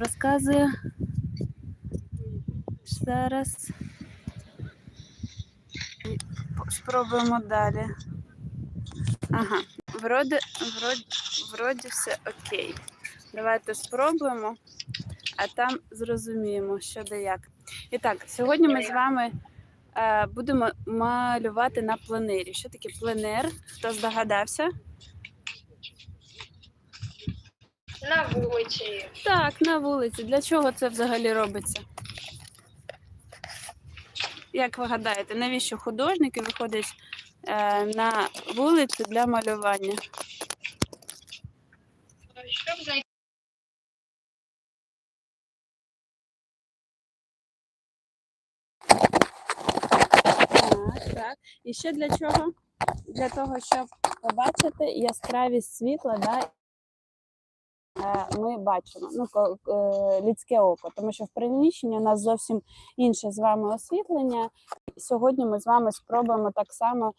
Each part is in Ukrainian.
розказує. Зараз спробуємо далі. Ага, вроді, вроді, вроді все окей. Давайте спробуємо, а там зрозуміємо, що де як. І так, сьогодні ми з вами е, будемо малювати на пленері. Що таке пленер? Хто здогадався? На вулиці. Так, на вулиці. Для чого це взагалі робиться? Як ви гадаєте, навіщо художники виходять е, на вулицю для малювання? Щоб знайти Так, так. І ще для чого? Для того, щоб побачити яскравість світла, да, ми бачимо ну, е, людське око, тому що в приміщенні у нас зовсім інше з вами освітлення. Сьогодні ми з вами спробуємо так само е,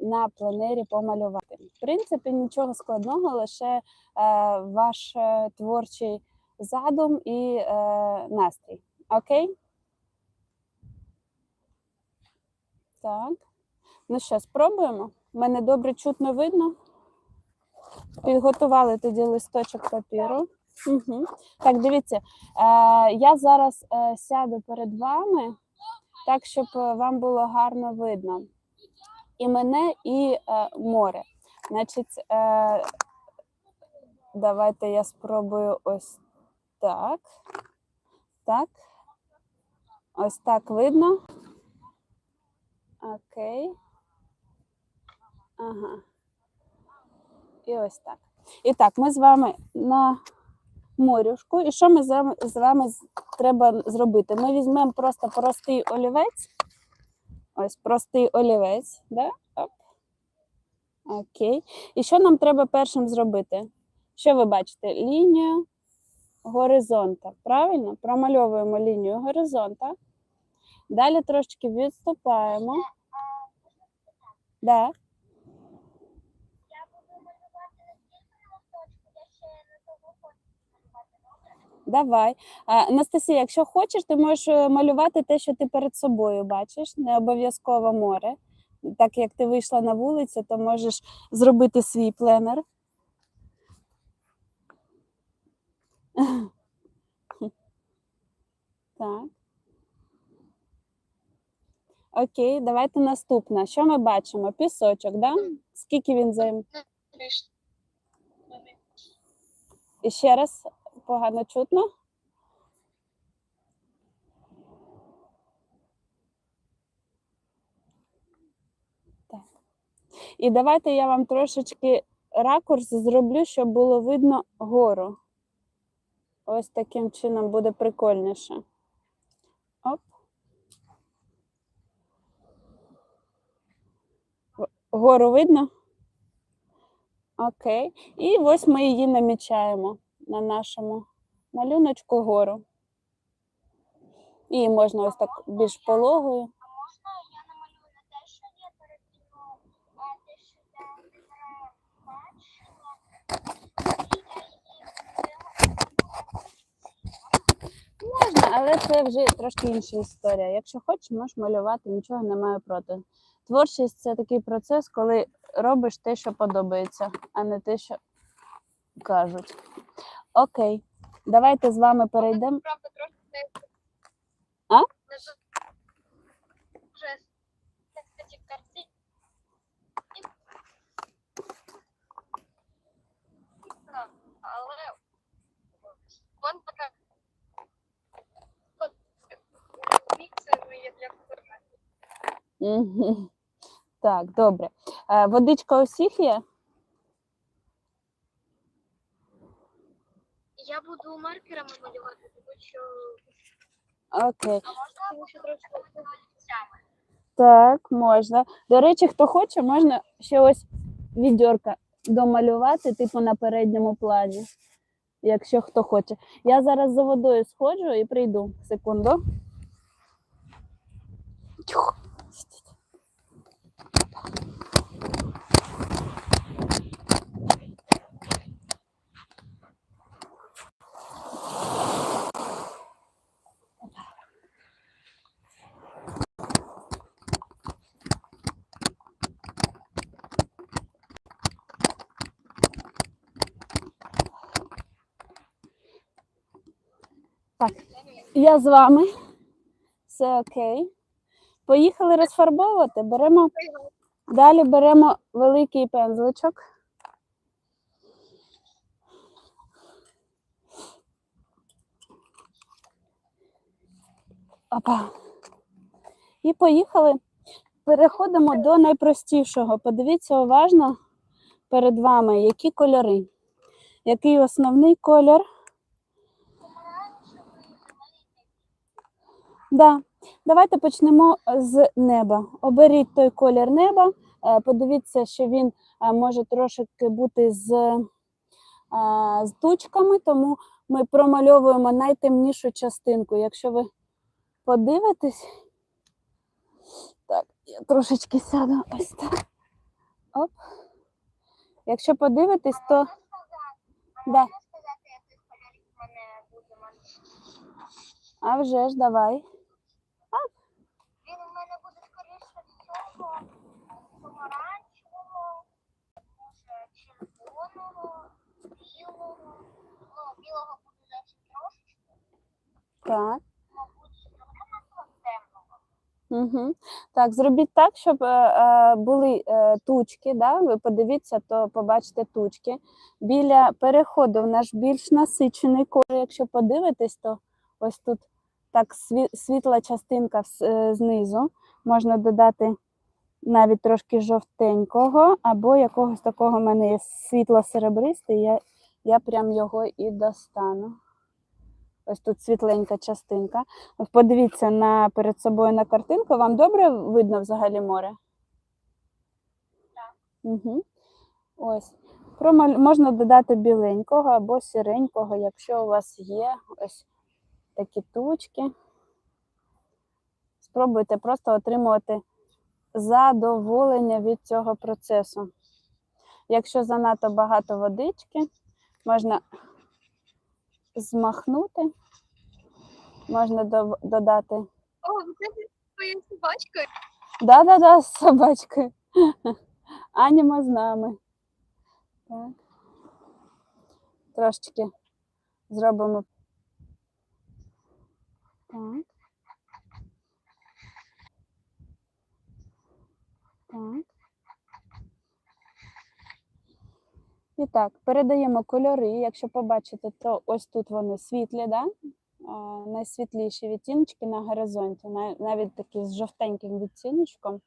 на пленері помалювати. В принципі, нічого складного, лише е, ваш е, творчий задум і е, настрій. Окей? Так. Ну що, спробуємо? Мене добре чутно видно. Підготували тоді листочок папіру. Угу. Так, дивіться, е, я зараз е, сяду перед вами, так, щоб е, вам було гарно видно. І мене, і е, море. Значить, е, давайте я спробую ось так. Так. Ось так видно. Окей. Ага. І ось так. І так, ми з вами на морюшку. І що ми з вами, треба зробити? Ми візьмемо просто простий олівець. Ось простий олівець. Да? Оп. Окей. І що нам треба першим зробити? Що ви бачите? Лінію горизонта. Правильно? Промальовуємо лінію горизонта. Далі трошки відступаємо. Да. Я буду малювати не тільки листочку, я ще на того хочу малювати. Добре? Давай. Анастасія, якщо хочеш, ти можеш е, малювати те, що ти перед собою бачиш, не обов'язково море. Так як ти вийшла на вулицю, то можеш зробити свій пленер. Так. Окей, давайте наступне. Що ми бачимо? Пісочок, да? Скільки він займ? І ще раз погано чутно. Так. І давайте я вам трошечки ракурс зроблю, щоб було видно гору. Ось таким чином буде прикольніше. Оп. Гору видно? Окей. І ось ми її намічаємо на нашому малюночку гору. І можна ось так більш пологою. Можна, але це вже трошки інша історія. Якщо хочеш, можеш малювати, нічого немає проти. Творчість це такий процес, коли робиш те, що подобається, а не те, що кажуть. Окей, давайте з вами перейдемо. Правда, трохи не... А? Не Вже з. Так, Але вон така от, міксер є для фотографії. Мгм. Так, добре. Е, Водичка у всіх є? Я буду маркерами малювати, тому що Окей. а можна тому що трошки. Так, можна. До речі, хто хоче, можна ще ось відьорка домалювати, типу на передньому плані. Якщо хто хоче. Я зараз за водою сходжу і прийду. Секунду. Я з вами. Все окей. Поїхали розфарбовувати. Беремо. Далі беремо великий пензличок. Опа. І поїхали. Переходимо до найпростішого. Подивіться уважно перед вами, які кольори. Який основний колір? Да. Давайте почнемо з неба. Оберіть той колір неба. Е, Подивіться, що він е, може трошки бути з, е, з тучками, тому ми промальовуємо найтемнішу частинку. Якщо ви подивитесь, так, я трошечки сяду ось так. Оп. Якщо подивитесь, то? А Да. сказати, кольорів мене буде а вже ж давай. Він у мене буде скоріше всього помаранчевого, може червоного, білого. Ну, білого буде зовсім трошечки, Так. Угу. Так, зробіть так, щоб е, е, були е, тучки. Да? Ви подивіться, то побачите тучки. Біля переходу в наш більш насичений колір. Якщо подивитесь, то ось тут так сві- світла частинка е, знизу. Можна додати навіть трошки жовтенького, або якогось такого в мене є світло-серебристий. Я, я прям його і достану. Ось тут світленька частинка. Подивіться на перед собою на картинку. Вам добре видно взагалі море? Так. Угу. Ось. Промаль... Можна додати біленького або сіренького, якщо у вас є ось такі тучки. Спробуйте просто отримувати задоволення від цього процесу. Якщо занадто багато водички, можна змахнути, можна до- додати О, це твоя собачка? Да-да-да, з собачкою. Аніма з нами. Так. Трошечки зробимо. Так. Так. І так, передаємо кольори. Якщо побачите, то ось тут вони світлі, да? найсвітліші відтіночки на горизонті, навіть такі з жовтеньким відтіночком.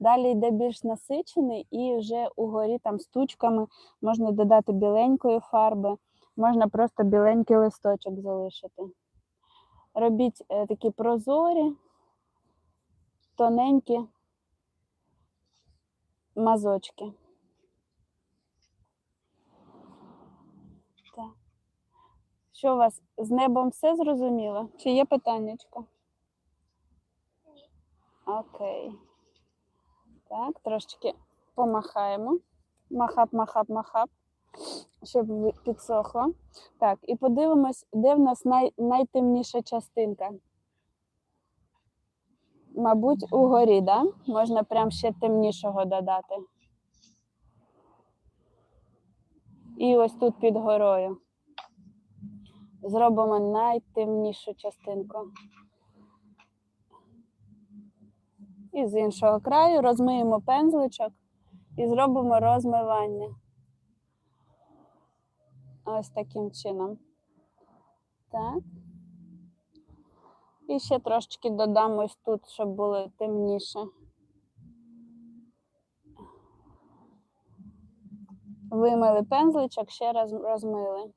Далі йде більш насичений, і вже угорі там з тучками можна додати біленької фарби, можна просто біленький листочок залишити. Робіть е, такі прозорі, тоненькі мазочки. Так. Що у вас з небом все зрозуміло? Чи є питаннячко? Ні. Окей. Так, трошечки помахаємо. Махап, махап, махап, щоб підсохло. Так, і подивимось, де в нас най, найтемніша частинка. Мабуть, угорі, да? Можна прям ще темнішого додати. І ось тут під горою. Зробимо найтемнішу частинку. І з іншого краю розмиємо пензличок і зробимо розмивання. Ось таким чином. Так. І ще трошечки додам ось тут, щоб було темніше. Вимили пензличок, ще раз розмили.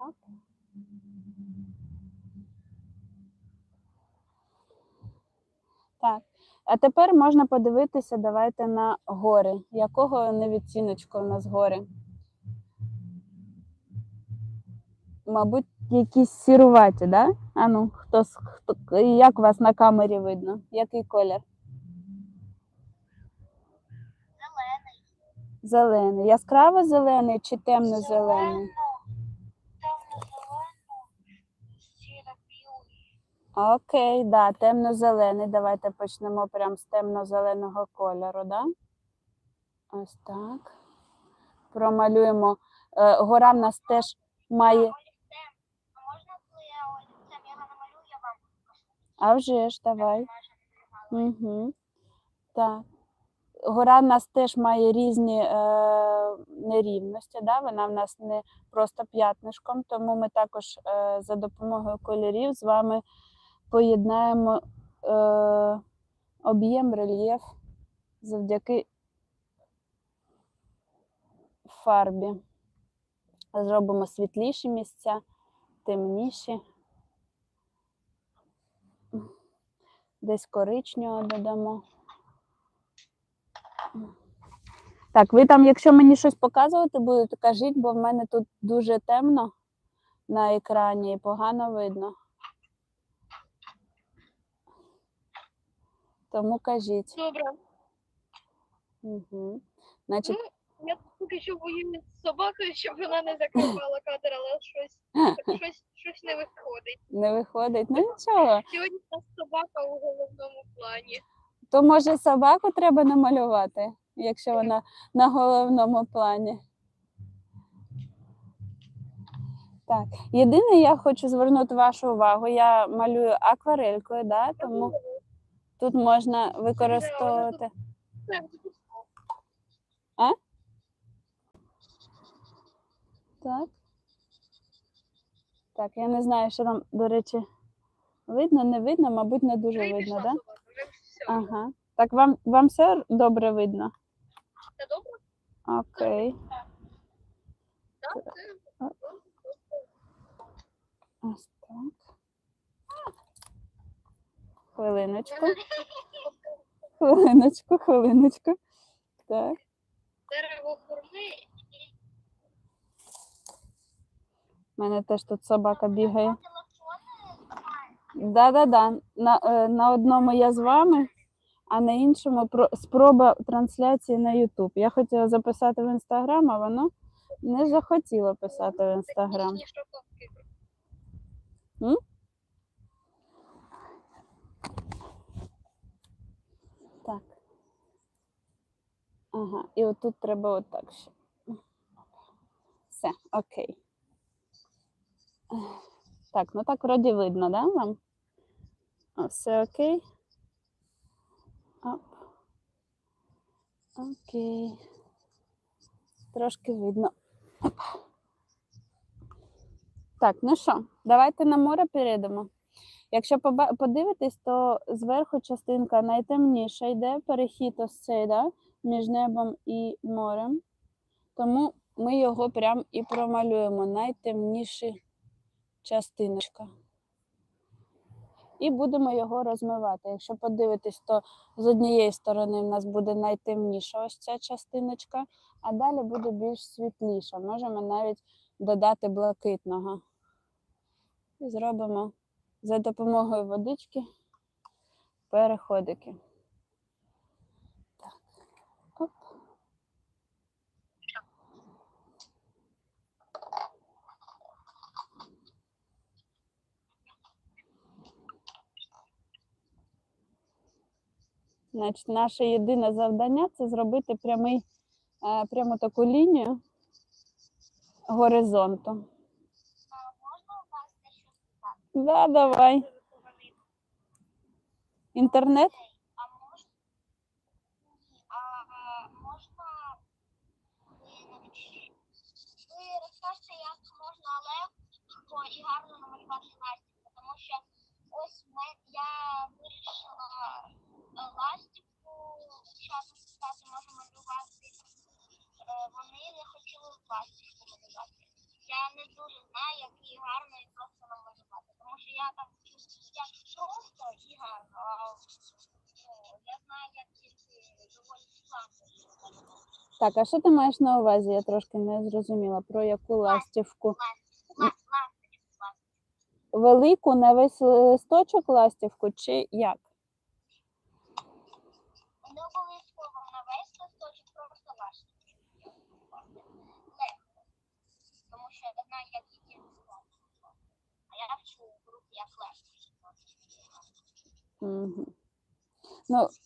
Оп. Так. А тепер можна подивитися, давайте на гори. Якого не відціночку у нас гори? Мабуть, якісь сіруваті, да? А ну, хто, хто як вас на камері видно? Який колір? Зелений. Зелений. Яскраво зелений чи темно-зелений? Темно-зелено, Окей, да, темно-зелений. Давайте почнемо прямо з темно-зеленого кольору, да? Ось так. Промалюємо. Е, гора в нас теж має. А вже ж, давай. Угу. Так. Гора в нас теж має різні е, нерівності. Да? Вона в нас не просто п'ятнишком, тому ми також е, за допомогою кольорів з вами поєднаємо е, об'єм, рельєф завдяки фарбі. Зробимо світліші місця, темніші. Десь коричневого додамо. Так, ви там, якщо мені щось показувати будете, кажіть, бо в мене тут дуже темно на екрані і погано видно. Тому кажіть. Добре. Угу. Значить, Я поки що боюсь з собакою, щоб вона не закривала кадр, але щось, щось, щось не виходить. не виходить. Ну нічого. Сьогодні у нас собака у головному плані. То може собаку треба намалювати, якщо вона на головному плані. Так, єдине, я хочу звернути вашу увагу. Я малюю акварелькою, да, тому тут можна використовувати. Це Так. Так, я не знаю, що там, до речі, видно, не видно, мабуть, не дуже й видно, так? Да? все. Ага. Так, вам, вам все добре видно? Це добре? Окей. Так, це Ось так. Хвилиночку. Хвилиночку, хвилиночку. Так. дерево хурми У мене теж тут собака бігає. Да-да-да. На, е, на одному я з вами, а на іншому про, спроба трансляції на YouTube. Я хотіла записати в Інстаграм, а воно не захотіло писати в Інстаграм. Ага, і отут треба отак ще. Все, окей. Так, ну так вроді видно, да, вам? О, Все окей. Оп. Окей. Трошки видно. Оп. Так, ну що, давайте на море перейдемо. Якщо подивитись, то зверху частинка найтемніша йде, перехід ось цей, да, між небом і морем. Тому ми його прям і промалюємо найтемніші частиночка. І будемо його розмивати. Якщо подивитись, то з однієї сторони в нас буде найтемніша ось ця частиночка, а далі буде більш світліша. Можемо навіть додати блакитного. І зробимо за допомогою водички переходики. Значить, наше єдине завдання це зробити прямий, е, прямо таку лінію горизонту. А можна у вас дещо спитати? Да, давай. Інтернет? А можна? Можна ви розкажете, як можна легко і гарно намалювати ластівку, тому що ось я вирішила ластівку час стати можу малювати. Вони не хотіли ластівку малювати. Я не дуже знаю, як її гарно і просто намалювати, тому що я там як просто і гарно, а я знаю, як тільки доволі складно. Так, а що ти маєш на увазі? Я трошки не зрозуміла, про яку ластівку. Ластівку, Велику на весь листочок ластівку чи як? Не обов'язково на весь листочок просто ластівку. Легко. Тому що я знаю, як її складно. А я вчу в групі, як легко. Ну,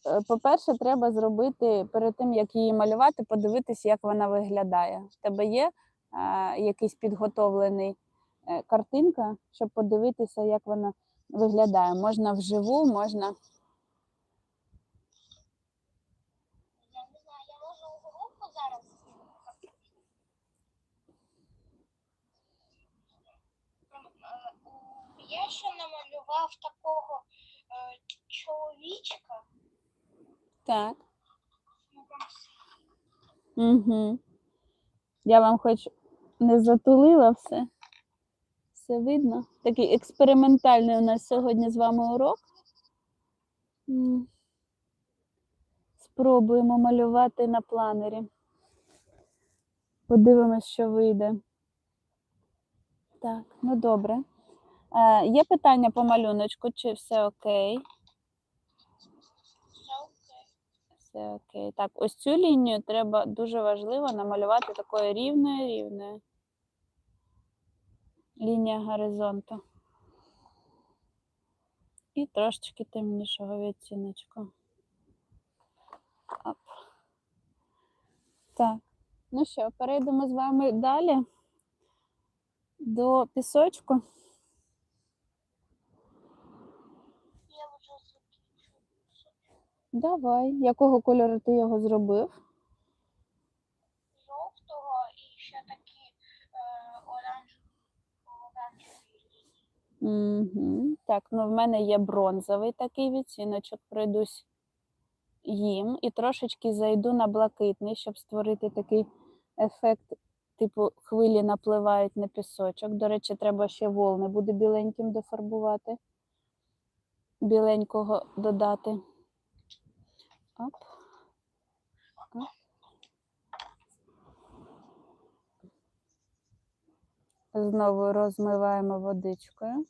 е, по-перше, треба зробити перед тим, як її малювати, подивитись, як вона виглядає. В тебе є е, якийсь підготовлений е, картинка, щоб подивитися, як вона виглядає. Можна вживу, можна. Я не знаю, я можу у зараз. Я ще намалював такого чоловічка. Так. Угу. Я вам хоч не затулила все. Все видно. Такий експериментальний у нас сьогодні з вами урок. Спробуємо малювати на планері. Подивимось, що вийде. Так, ну добре. Е, є питання по малюночку, чи все окей? все окей. Все окей. Так, ось цю лінію треба дуже важливо намалювати такою рівною рівною. Лінія горизонту. І трошечки темнішого відтіночку. Оп. Так, ну що, перейдемо з вами далі до пісочку. Я вже закінчу. Давай. Якого кольору ти його зробив? Жовтого і ще такі е, оранжеві. Угу. Так, ну в мене є бронзовий такий відтіночок, пройдусь їм і трошечки зайду на блакитний, щоб створити такий ефект, типу хвилі напливають на пісочок. До речі, треба ще волни буде біленьким дофарбувати. Біленького додати. Оп. Оп. Знову розмиваємо водичкою.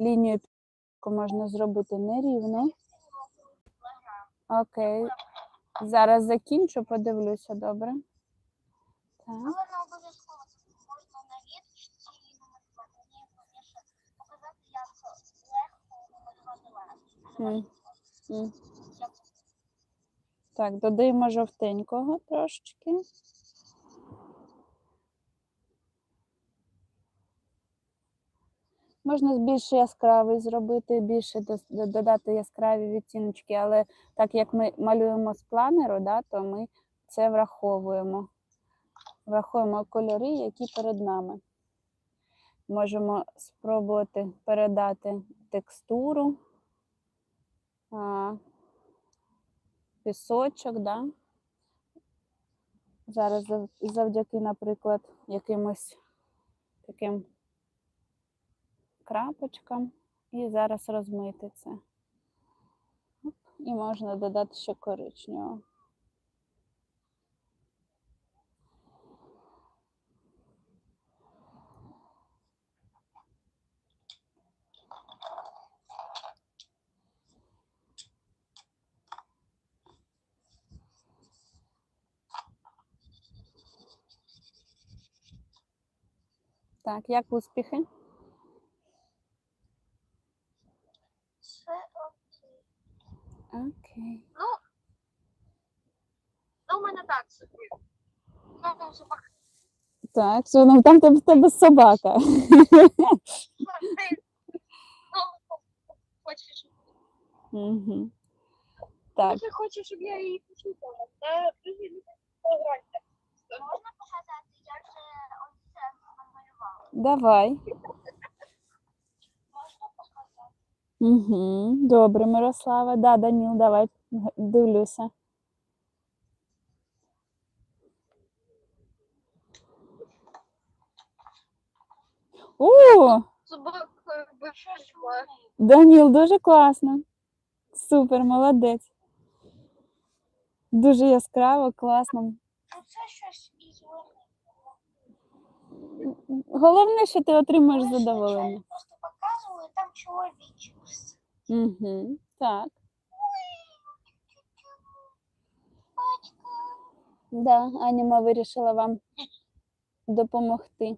Лінію можна зробити нерівно. Окей. Зараз закінчу, подивлюся, добре. Так. Але не Так, додаємо жовтенького трошечки. Можна більш яскравий зробити, більше додати яскраві відтіночки, але так як ми малюємо з планеру, да, то ми це враховуємо. Враховуємо кольори, які перед нами. Можемо спробувати передати текстуру, пісочок, да? Зараз завдяки, наприклад, якимось таким крапочкам і зараз розмити це. І можна додати ще коричневого. Так, як успіхи? Все окей. Окей. Ну, у мене так собі. Ну, там собака. Так, що ну, там в тебе собака. Ну, хочеш, Угу. Так, Дуже хочу, щоб я її почитала. Та дуже люблю пограти. Можна показати, як же ось це намалювала? Давай. Угу. Добре, Мирослава. Да, Даніл, давай дивлюся. О. Даніл, дуже класно. Супер, молодець. Дуже яскраво, класно. Це щось. Головне, що ти отримуєш Ми задоволення. звичайно просто показували, там чоловічок. Угу. Так. Да, Аніма вирішила вам допомогти.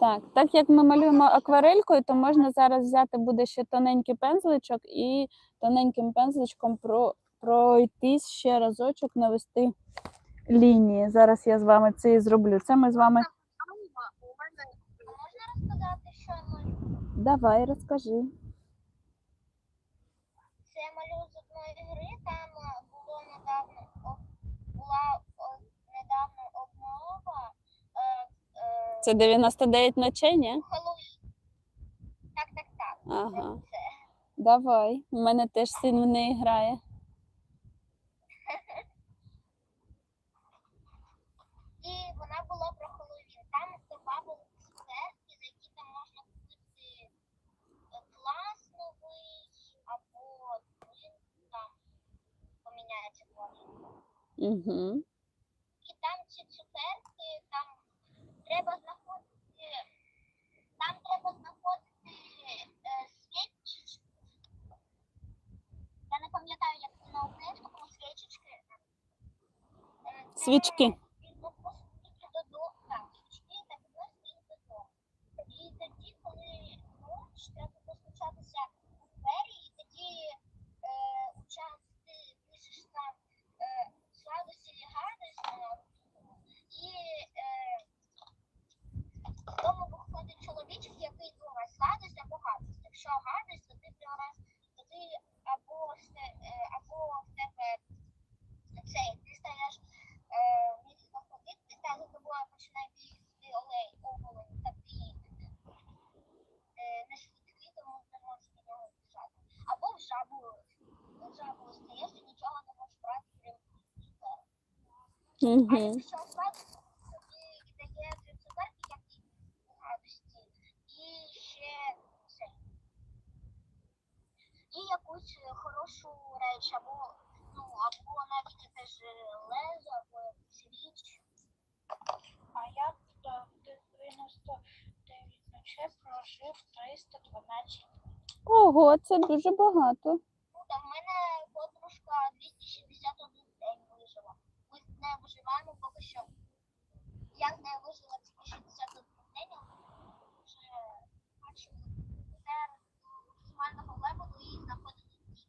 Так, так як ми малюємо акварелькою, то можна зараз взяти буде ще тоненький пензличок і тоненьким пензличком про, пройтись ще разочок, навести лінії. Зараз я з вами це і зроблю. Це ми з вами. Розказати, що Давай, розкажи. Це я малюю з одної гри, там було недавно була недавно обнова. Е, е, Це 99 ночей, ні? Хеллоуін. Так, так, так. Ага. Це. Давай. У мене теж син в неї грає. І вона була про Хеллоуін. Там добавили цукерки, за які там можна купити е, клас новий або він там поміняється кожен. Угу. І там ці цукерки, там треба знаходити, там треба знаходити е, свічечки. Я не пам'ятаю, як це на українському свічечки. Е, це Свічки. відносити додому. Так, свічки та відносити їх додому. І тоді, коли ніч, треба постучатися у двері, і тоді е, у час ти пишеш там е, сладості чи гадості на русскому, і е, в дому виходить чоловічок, який думає сладость або гадость. Якщо гадость, то ти пригораш, то ти або, все- е, або в тебе цей, ти стаєш е, міцно ходити, та за тобою починає бігти олень, оголень, та ти е, не швидкий, тому не можеш від нього біжати. Або в жабу, в жабу стаєш і нічого не можеш брати, крім цукерок. А якщо сладость, тобі дає три цукерки, як і гадості, і ще це. І якусь е, хорошу реч, або, ну, або навіть теж лезо, або якусь річ. А я в 99 ночей прожив 312 Ого, це дуже багато. Ну, там в мене подружка 261 день вижила. Ми з нею виживаємо поки що. Я з нею вижила тільки 61 день, але вже бачимо. Це максимального левелу і знаходиться всі.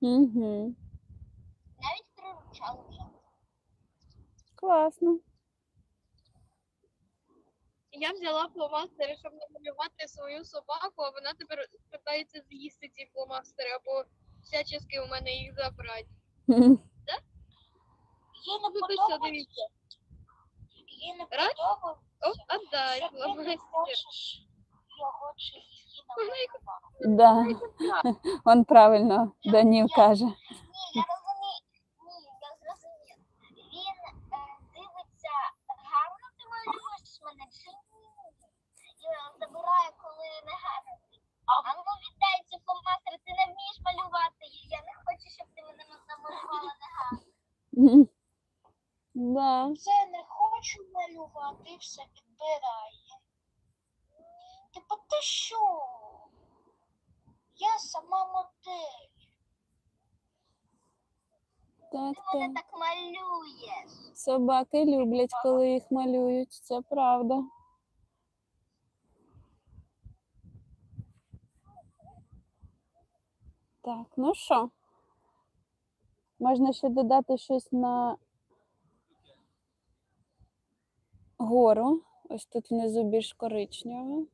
Угу. Навіть приручали вже. Класно. Я взяла фломастери, щоб намалювати свою собаку, а вона тепер питається з'їсти ці фломастери або всячески у мене їх забрати. Мгм. Їй не подобається. дивіться. Їй не Раз. подобається. О, отдай фломастер. Чи її Вона. Да. Он правильно Данів каже. Ні, я розумію. Ні, я зрозумів. Він е, дивиться, гарно ти малюєш мене чи ні? І е, забирає, коли не гарно. А ну віддай ці ти не вмієш малювати. Я не хочу, щоб ти мене намалювала не гарно. Да. Це не хочу малювати, все підбирає. Ти що? Я сама модель. Так, Ти мене так. так малюєш. Собаки люблять, коли їх малюють. Це правда. Так, ну що? Можна ще додати щось на гору. Ось тут внизу більш коричневе.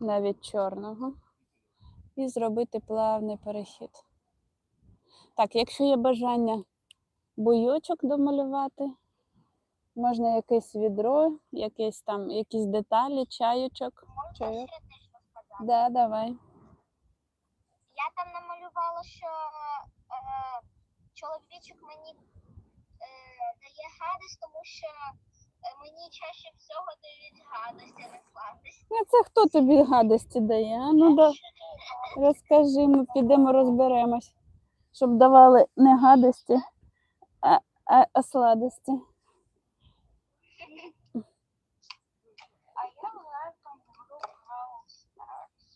Навіть чорного. І зробити плавний перехід. Так, якщо є бажання буйочок домалювати, можна якесь відро, якесь там, якісь деталі, чайочок. Можна Чайок. Да, давай. Я там намалювала, що е, чоловічок мені е, дає гадость, тому що мені чаще всього дають гадості, а не сладості. Ну, це хто тобі гадості дає? А? Ну, да, розкажи, ми підемо розберемось, щоб давали не гадості, а, а, а сладості. А я там в Brawl Stars.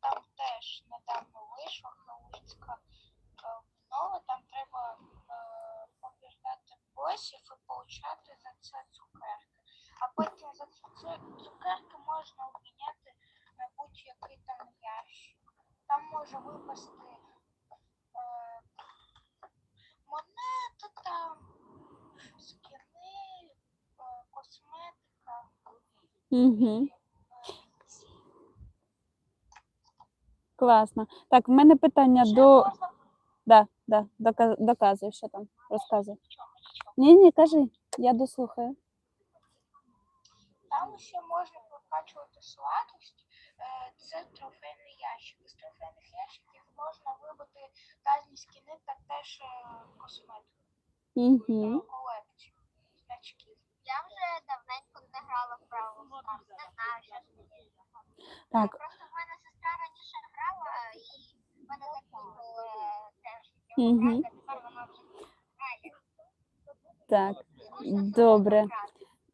Там теж недавно вийшла Хеллоуінська обнова, там треба е, побіждати босів і получати за це цукерки. А потім за ці цукерки можна обміняти на будь-який там ящик. Там може випасти е, монети там, скини, е, Угу. Класно. Так, в мене питання Ще до. можна Да, да, дока- доказуй, що там, розказуй. Ні, ні, кажи, я дослухаю. Там ще можна прокачувати сладость. Е, Це трофейний ящик. З трофейних ящиків можна вибити різні скіни та теж е, косметику. Угу. колекцію значків. Я вже давненько не грала в Бравл Не знаю, що ж мені. Так, Просто в мене сестра раніше грала, і в мене теж. Тепер вона вже грає. так. Добре.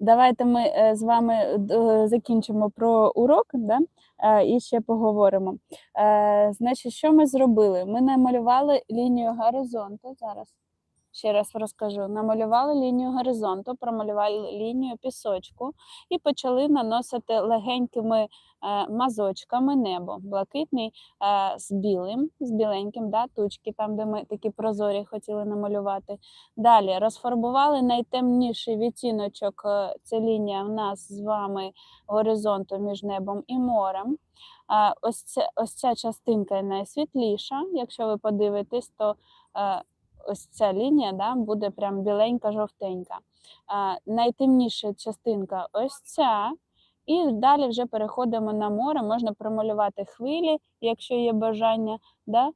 Давайте ми е, з вами е, закінчимо про урок, да? е, і ще поговоримо. Е, Значить, що ми зробили? Ми намалювали лінію горизонту. Зараз ще раз розкажу. Намалювали лінію горизонту, промалювали лінію пісочку і почали наносити легенькими е, мазочками небо. Блакитний е, з білим, з біленьким, да? тучки, там, де ми такі прозорі хотіли намалювати. Далі розфарбували найтемніший відтіночок. е, Це лінія в нас з вами горизонту між небом і морем. Ось, ця, ось ця частинка найсвітліша. Якщо ви подивитесь, то ось ця лінія да, буде прям біленька, жовтенька. А, Найтемніша частинка ось ця. І далі вже переходимо на море. Можна промалювати хвилі, якщо є бажання. Да?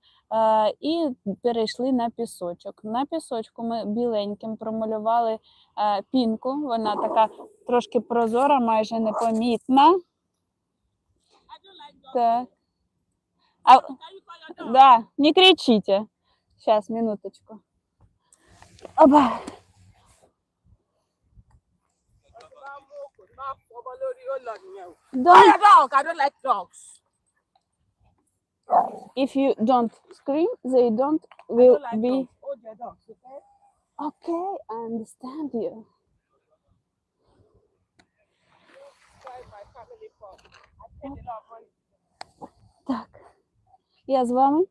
І перейшли на пісочок. На пісочку ми біленьким промалювали пінку. Вона така трошки прозора, майже непомітна. Так. А, да, не кричите. Сейчас, минуточку. Оба. Don't, dog. I don't like dogs. if you don't scream, they don't I will don't like be dogs. Hold your dogs, okay? okay. I understand you. Try my family farm. I paid a lot of money. Так. Я з вами?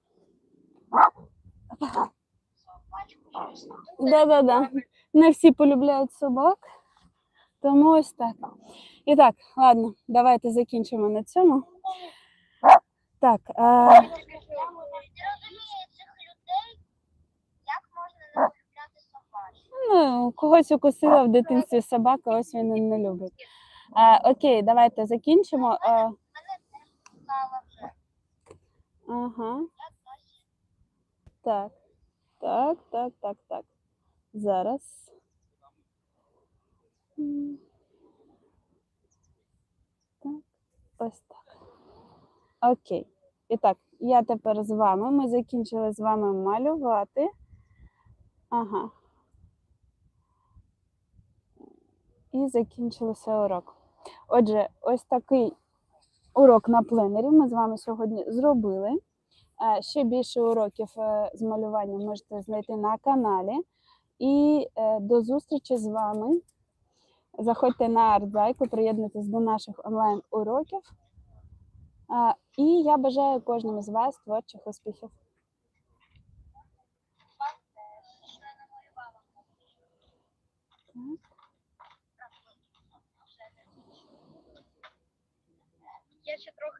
Да-да-да. Не всі полюбляють собак. Тому ось так. І так, ладно, давайте закінчимо на цьому. Так, Я не людей, як можна ну, когось укусила в дитинстві собака, ось він і не любить. Е, окей, давайте закінчимо. Мене вже. ага, так. Так, так, так, так. Зараз. Так, ось так. Окей. І так, я тепер з вами. Ми закінчили з вами малювати. Ага. І закінчився урок. Отже, ось такий урок на пленері ми з вами сьогодні зробили. Е, ще більше уроків е, з малювання можете знайти на каналі. І е, до зустрічі з вами. Заходьте на Артзайку, приєднуйтесь до наших онлайн-уроків. І я бажаю кожному з вас творчих успіхів. Я ще трохи